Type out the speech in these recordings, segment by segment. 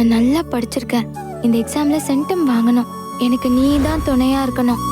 நான் நல்லா படிச்சிருக்கேன். இந்த எக்ஸாம்ல சென்டம் வாங்கணும். எனக்கு நீ தான் துணையா இருக்கணும்.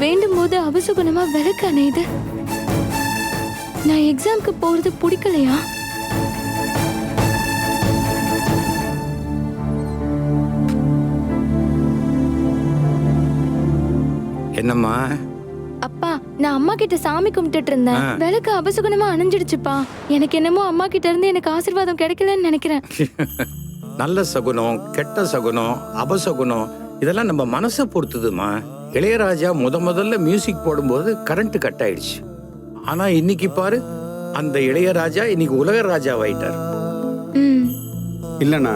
வேண்டும் போது அவசகுணமா விளக்கானே இது. நான் எக்ஸாம்க்கு போறது பிடிக்கலையா? என்னம்மா? அப்பா நான் அம்மா கிட்ட சாமி கும்பிட்டுட்டு இருந்தேன். விளக்கு அபசகுணமா அணைஞ்சிடுச்சுப்பா. எனக்கு என்னமோ அம்மா கிட்ட இருந்து எனக்கு ஆசீர்வாதம் கிடைக்கலன்னு நினைக்கிறேன். நல்ல சகுனம் கெட்ட சகுனம் அபசகுனம் இதெல்லாம் நம்ம மனசை பொறுத்துதுமா இளையராஜா முத முதல்ல மியூசிக் போடும்போது கரண்ட் கட் ஆயிடுச்சு. ஆனா இன்னைக்கு பாரு அந்த இளையராஜா இன்னைக்கு உலக ராஜாவாயிட்டார். ம். இல்லைண்ணா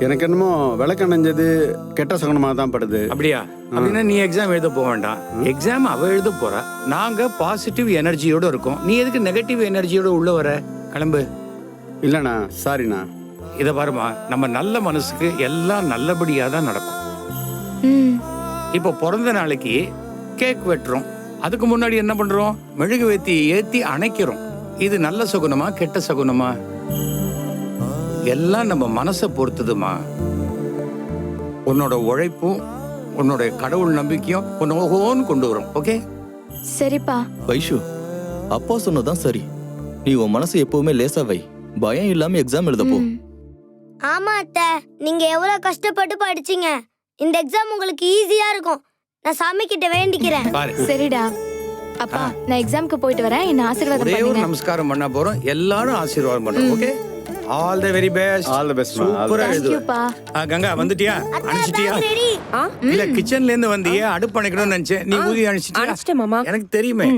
எனக்கு என்னமோ விளக்கணைஞ்சது கெட்ட சகுனமாக தான் படுது. அப்படியா? அப்படின்னா நீ எக்ஸாம் எழுத போக வேண்டாம். எக்ஸாம் அவ எழுத போறா. நாங்க பாசிட்டிவ் எனர்ஜியோட இருக்கோம். நீ எதுக்கு நெகட்டிவ் எனர்ஜியோட உள்ள வர? கிளம்பு. இல்லைண்ணா சாரிண்ணா இத பாருமா நம்ம நல்ல மனசுக்கு எல்லாம் நல்லபடியா தான் நடக்கும். ம். இப்போ பிறந்த நாளைக்கு கேக் வெட்டுறோம். அதுக்கு முன்னாடி என்ன பண்றோம்? மெழுகுவேத்தி ஏத்தி அணைக்கிறோம். இது நல்ல சகுனமா கெட்ட சகுனமா? எல்லாம் நம்ம மனசை பொறுத்துதுமா? உன்னோட உழைப்பும் உன்னோட கடவுள் நம்பிக்கையும் உன்னை ஓஹோன்னு கொண்டு வரும். ஓகே? சரிப்பா. வைஷு அப்பா சொன்னதான் சரி. நீ உன் மனசை எப்பவுமே லேசா வை. பயம் இல்லாம எக்ஸாம் எழுத போ. ஆமா அத்தை. நீங்க எவ்வளவு கஷ்டப்பட்டு படிச்சீங்க. இந்த எக்ஸாம் உங்களுக்கு ஈஸியா இருக்கும். நான் சாமி கிட்ட வேண்டிக்கிறேன். பாரு. சரிடா. அப்பா நான் எக்ஸாம்க்கு போயிட்டு வரேன். என்ன ஆசீர்வாதம் ஒரே ஒரு பண்ணுங்க. நமஸ்காரம் பண்ண போறோம். எல்லாரும் ஆசீர்வாதம் பண்றோம் okay? All the very best all the best சூப்பரா எழுதுவ தேங்க்யூப்பா ஆ, கங்கா வந்துட்டியா? அனுப்பிச்சிட்டியா? ரெடி இல்ல கிச்சன்ல இருந்து வந்தியே அடுப்பு அணைக்கணும்னு நினைச்சேன். நீ ஊதி அனுப்பிச்சிட்டியா அனுப்பிச்சிட்டேன் மாமா. எனக்கு தெரியுமே.